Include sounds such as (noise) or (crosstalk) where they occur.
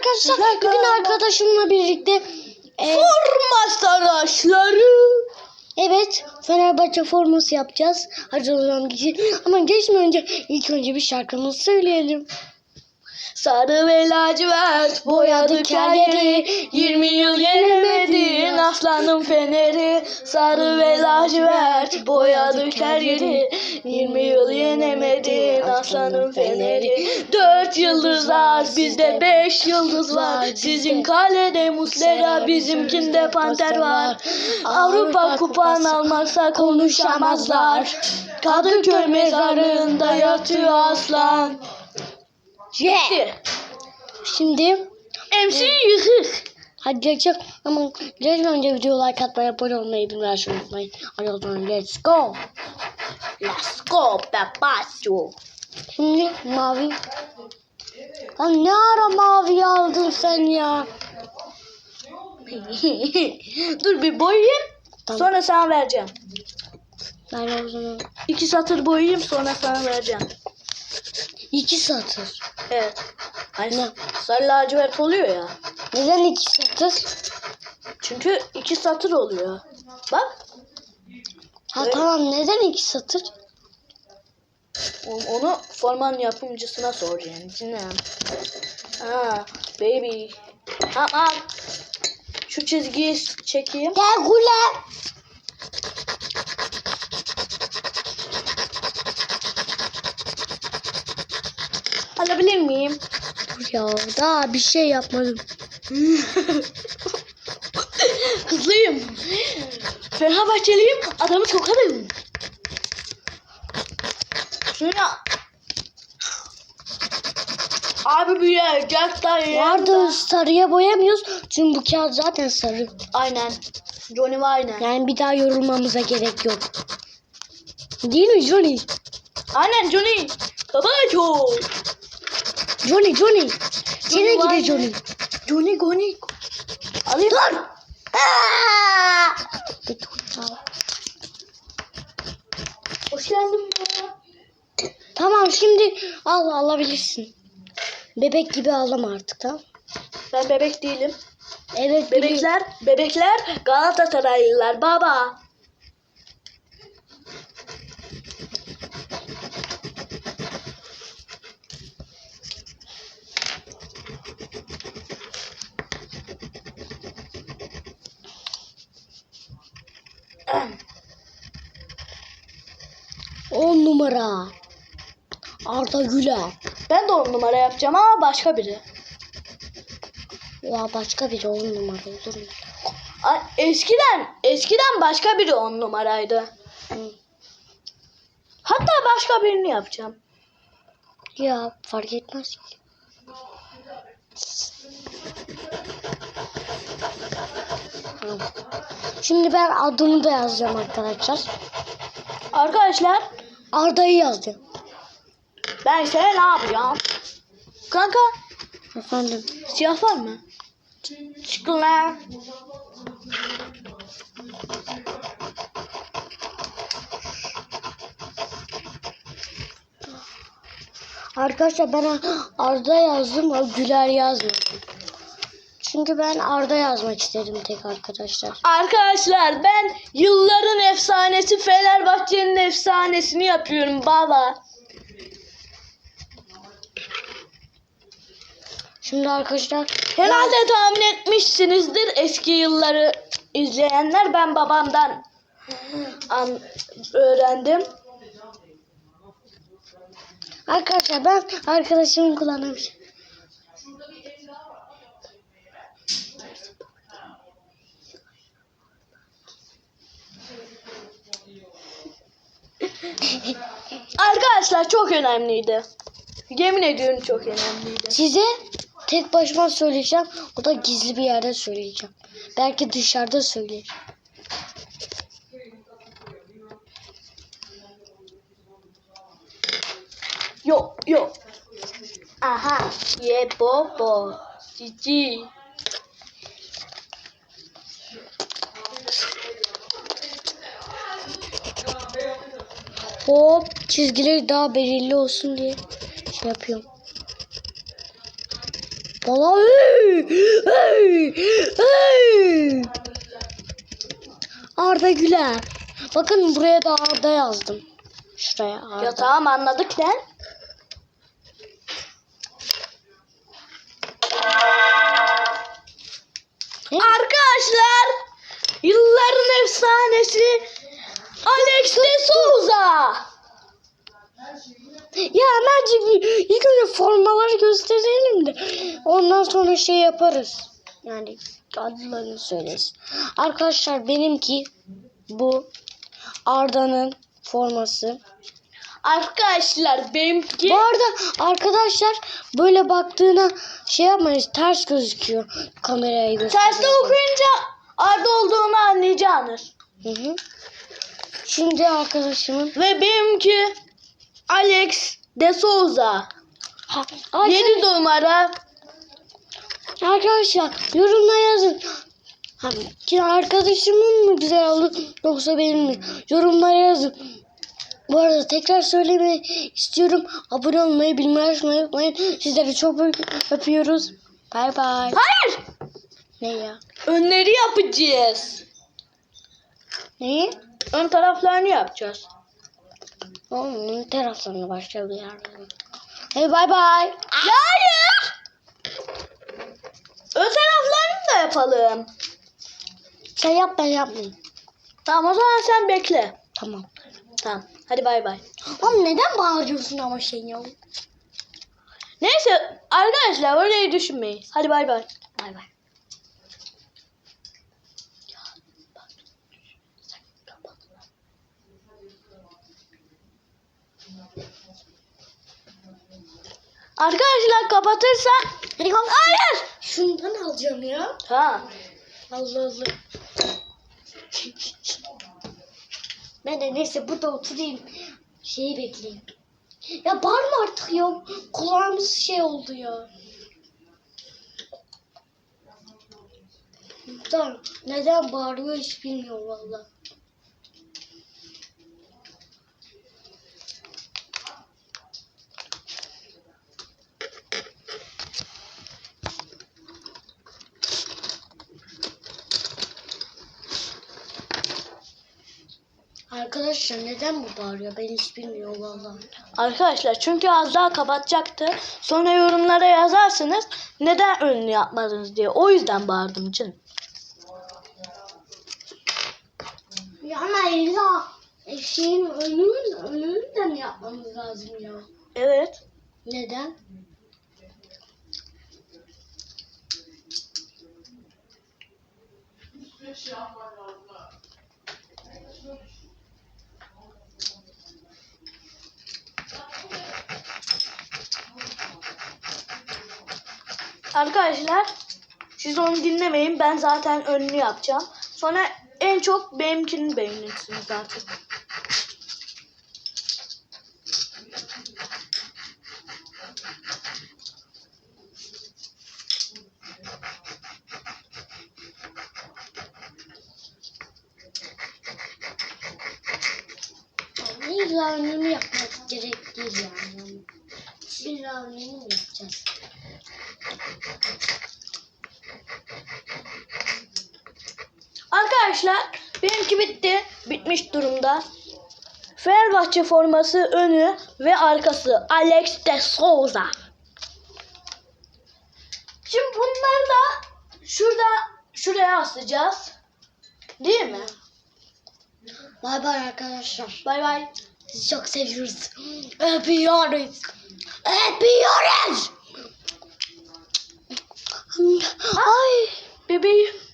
arkadaşlar bugün arkadaşımla birlikte e, Forma arkadaşları. evet Fenerbahçe forması yapacağız. Hadi o zaman geçelim. Ama geçmeden önce ilk önce bir şarkımızı söyleyelim. Sarı ve lacivert boyadık her yeri 20 yıl yenemedin aslanım feneri Sarı ve lacivert boyadık her yeri 20 yıl yenemedin aslanım feneri Dört yıldız var bizde beş yıldız var Sizin kalede Muslera bizimkinde Panter var Avrupa kupan almazsa konuşamazlar Kadıköy mezarlığında yatıyor aslan Yeah. Şimdi MC yıkık. hadi geçelim. Ama geçmeden önce video like atmayı, abone olmayı, bilmeyi unutmayın. Hadi o zaman let's go. Let's go papacho. Şimdi mavi. Lan ne ara mavi aldın sen ya? (laughs) Dur bir boyayayım. Tamam. Sonra sana vereceğim. Ben o zaman İki satır boyayayım sonra sana vereceğim. iki satır. Evet. Hani Ne? sarı lacivert oluyor ya. Neden iki satır? Çünkü iki satır oluyor. Bak. Ha Evet. tamam neden iki satır? Onu formanın yapımcısına soracaksın. Cinem. Ha, baby. Tamam. Şu çizgiyi çekeyim. Gel gule. Alabilir miyim? Ya daha bir şey yapmadım. (laughs) Hızlıyım. Fenerbahçeliyim. Adamı sokarım. Şuna. Abi büyüyor. Jack dayı. Vardı sarıya boyamıyoruz. Çünkü bu kağıt zaten sarı. Aynen. Johnny Wayne. Yani bir daha yorulmamıza gerek yok. Değil mi Johnny? Aynen Johnny. Kabaço. Johnny Johnny. Sene gide var Johnny. Johnny Johnny. Alayım. Dur. Aa! Bir dur ya. Hoş geldin ya. Tamam şimdi al alabilirsin. Bebek gibi ağlama artık tamam. Ben bebek değilim. Evet. Bebekler, bebekler Galatasaraylılar baba. On numara. Arda Güler. Ben de on numara yapacağım ama başka biri. Ya başka biri on numara olur mu? Eskiden, eskiden başka biri on numaraydı. Hı. Hatta başka birini yapacağım. Ya fark etmez ki. Şimdi ben adımı da yazacağım arkadaşlar. Arkadaşlar Arda'yı yazdım. Ben size ne yapacağım? Kanka Efendim. siyah var mı? Çıkın lan. Arkadaşlar ben Arda yazdım ama Güler yazmadım. Çünkü ben Arda yazmak istedim tek arkadaşlar. Arkadaşlar ben yılların efsanesi Fenerbahçe'nin efsanesini yapıyorum baba. Şimdi arkadaşlar Herhalde tahmin etmişsinizdir eski yılları izleyenler. Ben babamdan an öğrendim. arkadaşlar ben arkadaşımın şey. (laughs) Arkadaşlar çok önemliydi. Yemin ediyorum çok önemliydi. Size tek başıma söyleyeceğim. O da gizli bir yerde söyleyeceğim. Belki dışarıda söylerim. Yo yo. Aha. Ye bobo. Cici. Hop çizgileri daha belirli olsun diye şey yapıyorum. Valla hey, hey, hey. Arda Güler. Bakın buraya da Arda yazdım. Şuraya Arda. Ya tamam anladık lan. Ne? Arkadaşlar yılların efsanesi Alex de Souza. Ya bir- ilk önce formaları gösterelim de ondan sonra şey yaparız. Yani adlarını söyleriz. Arkadaşlar benimki bu Arda'nın forması. Arkadaşlar benimki Bu arada arkadaşlar böyle baktığına şey yapmayın ters gözüküyor kameraya gösteriyor. terste okuyunca Arda olduğunu anlayacaksınız. Hı hı. Şimdi arkadaşımın Ve benimki Alex de Souza. Ay, 7 numara. Arkadaşlar yorumlara yazın. Ki arkadaşımın mı güzel oldu yoksa benim mi? Yorumlara yazın. Bu arada tekrar söylemeyi istiyorum. Abone olmayı, bilmeyi açmayı unutmayın. Sizleri çok öpüyoruz. Bay bay. Hayır. Ne ya? Önleri yapacağız. Neyi? Ön taraflarını yapacağız. Onun taraflarına başka bir yerde. Hey bay bay. Ya hayır. Ön taraflarını da yapalım. Sen yap ben yapmayayım. Tamam o zaman sen bekle. Tamam. Tamam. Hadi bay bay. Oğlum neden bağırıyorsun ama şey ya? Neyse arkadaşlar öyle düşünmeyin. Hadi bay bay. Bay bay. Arkadaşlar kapatırsak Hayır. Şundan alacağım ya. Ha. Allah Allah. ben de neyse burada oturayım. Şeyi bekleyeyim. Ya bağırma artık ya. Kulağımız şey oldu ya. Tamam. Neden bağırıyor hiç bilmiyorum valla. Arkadaşlar neden bu bağırıyor ben hiç bilmiyorum valla. Arkadaşlar çünkü az daha kapatacaktı. Sonra yorumlara yazarsınız neden önünü yapmadınız diye. O yüzden bağırdım canım. Ya ama illa şeyin önünü, önünü de mi yapmamız lazım ya? Evet. Neden? Arkadaşlar siz onu dinlemeyin. Ben zaten önünü yapacağım. Sonra en çok benimkini beğenirsiniz artık. Önünü yapmak gerek değil yani. İlla önünü mü yapacağız? Arkadaşlar benimki bitti. Bitmiş durumda. Fenerbahçe forması önü ve arkası Alex de Souza. Şimdi bunları da şurada şuraya asacağız. Değil mi? Bay bay arkadaşlar. Bay bay. Sizi çok seviyoruz. Öpüyoruz. Öpüyoruz. Ay. Bebeğim.